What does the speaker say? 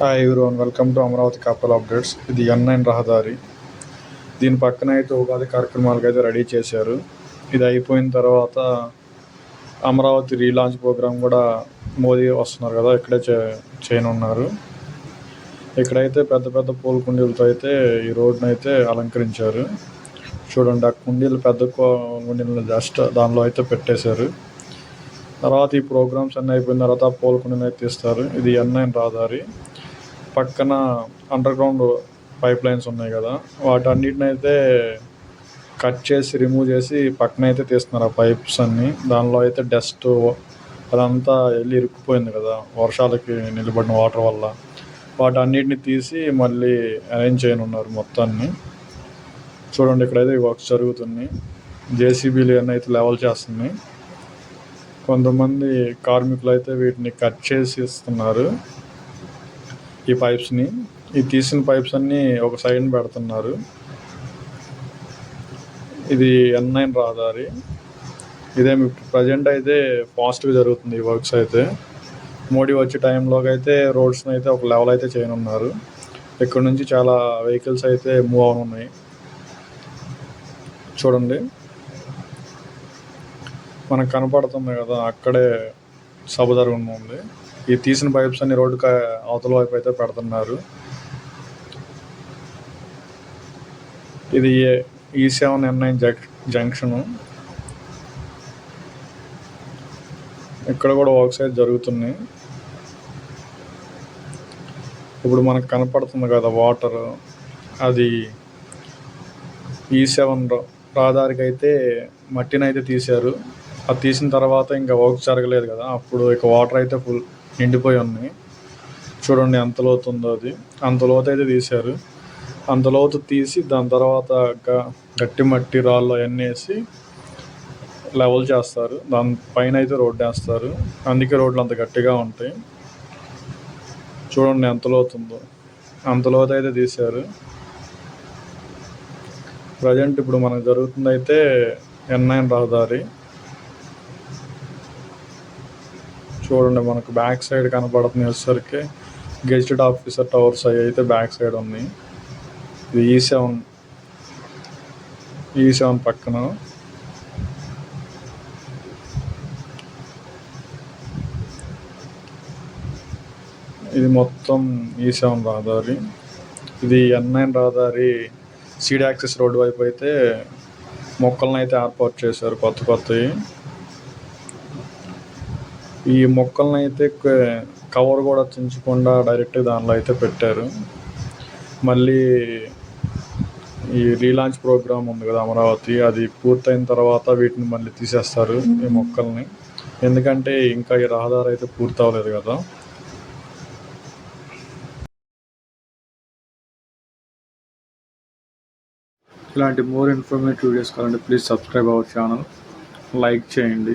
Hi everyone welcome to Amaravati capital updates ఇది N రహదారి. దీని పక్కన అయితే ఉగాది కార్యక్రమాలకు అయితే రెడీ చేశారు. ఇది అయిపోయిన తర్వాత అమరావతి రీలాంచ్ ప్రోగ్రామ్ కూడా మోదీ వస్తున్నారు కదా ఇక్కడే చే చేయనున్నారు. ఇక్కడైతే పెద్ద పెద్ద పూల కుండీలతో అయితే ఈ రోడ్ను అయితే అలంకరించారు. చూడండి ఆ కుండీలు పెద్ద కో- కుండీలు జస్ట్ దానిలో అయితే పెట్టేశారు. తర్వాత ఈ ప్రోగ్రామ్స్ అన్నీ అయిపోయిన తర్వాత ఆ అయితే తీస్తారు. ఇది ఎన్ రహదారి. పక్కన అండర్ గ్రౌండ్ పైప్ లైన్స్ ఉన్నాయి కదా. వాటన్నిటిని అయితే కట్ చేసి రిమూవ్ చేసి పక్కన అయితే తీస్తున్నారు ఆ పైప్స్ అన్ని. దానిలో అయితే డస్ట్ అదంతా వెళ్ళి ఇరుక్కుపోయింది కదా వర్షాలకి నిలబడిన వాటర్ వల్ల. వాటన్నిటిని తీసి మళ్ళీ అరేంజ్ చేయనున్నారు మొత్తాన్ని. చూడండి ఇక్కడైతే వర్క్స్ జరుగుతున్నాయి. జేసీబీలు అన్నీ అయితే లెవెల్ చేస్తున్నాయి. కొంతమంది కార్మికులు అయితే వీటిని కట్ చేసి ఇస్తున్నారు. ఈ పైప్స్ని ఈ తీసిన పైప్స్ అన్నీ ఒక సైడ్ పెడుతున్నారు. ఇది ఎన్ నైన్ రహదారి. ఇదే ప్రజెంట్ అయితే ఫాస్ట్గా జరుగుతుంది ఈ వర్క్స్ అయితే. మోడీ వచ్చే టైంలోకి అయితే రోడ్స్ని అయితే ఒక లెవెల్ అయితే చేయనున్నారు. ఇక్కడ నుంచి చాలా వెహికల్స్ అయితే మూవ్ అవునున్నాయి. చూడండి. మనకు కనపడుతుంది కదా అక్కడే సభ జరుగుతుంది ఈ తీసిన పైప్స్ అన్ని రోడ్డు అవతల వైపు అయితే పెడుతున్నారు. ఇది ఈ సెవెన్ ఎన్ నైన్ జంక్షన్. ఇక్కడ కూడా వర్క్స్ అయితే జరుగుతున్నాయి. ఇప్పుడు మనకు కనపడుతుంది కదా వాటర్. అది ఈ సెవెన్ రహదారికి అయితే మట్టిని అయితే తీశారు. అది తీసిన తర్వాత ఇంకా వర్క్ జరగలేదు కదా. అప్పుడు ఇక వాటర్ అయితే ఫుల్ నిండిపోయి ఉన్నాయి. చూడండి ఎంత లోతు ఉందో అది. అంత లోతు అయితే తీశారు. అంత లోతు తీసి దాని తర్వాత గట్టి మట్టి రాళ్ళు అవన్నీ వేసి లెవెల్ చేస్తారు. దాని పైన అయితే రోడ్డు వేస్తారు. అందుకే రోడ్లు అంత గట్టిగా ఉంటాయి. చూడండి ఎంత లోతు ఉందో. అంత లోతు అయితే తీశారు. ప్రజెంట్ ఇప్పుడు మనకు జరుగుతుంది అయితే ఎన్ నైన్ రహదారి. చూడండి మనకు బ్యాక్ సైడ్ కనపడుతుంది వచ్చేసరికి గెజిటెడ్ ఆఫీసర్ టవర్స్ అవి అయితే బ్యాక్ సైడ్ ఉంది ఇది ఈ సెవెన్ ఈ సెవెన్ పక్కన. ఇది మొత్తం e ఈ సెవెన్ రహదారి. ఇది ఎన్ నైన్ రహదారి సీడ్ యాక్సెస్ రోడ్డు వైపు అయితే మొక్కలను అయితే ఏర్పాటు చేశారు కొత్త కొత్తవి. ఈ మొక్కలను అయితే కవర్ కూడా చించకుండా డైరెక్ట్ దానిలో అయితే పెట్టారు. మళ్ళీ ఈ రీలాంచ్ ప్రోగ్రామ్ ఉంది కదా అమరావతి అది పూర్తయిన తర్వాత వీటిని మళ్ళీ తీసేస్తారు ఈ మొక్కల్ని. ఎందుకంటే ఇంకా ఈ రహదారి అయితే పూర్తి అవ్వలేదు కదా. ఇలాంటి మోర్ ఇన్ఫర్మేటివ్ వీడియోస్ కావాలంటే please subscribe our channel. Like చేయండి.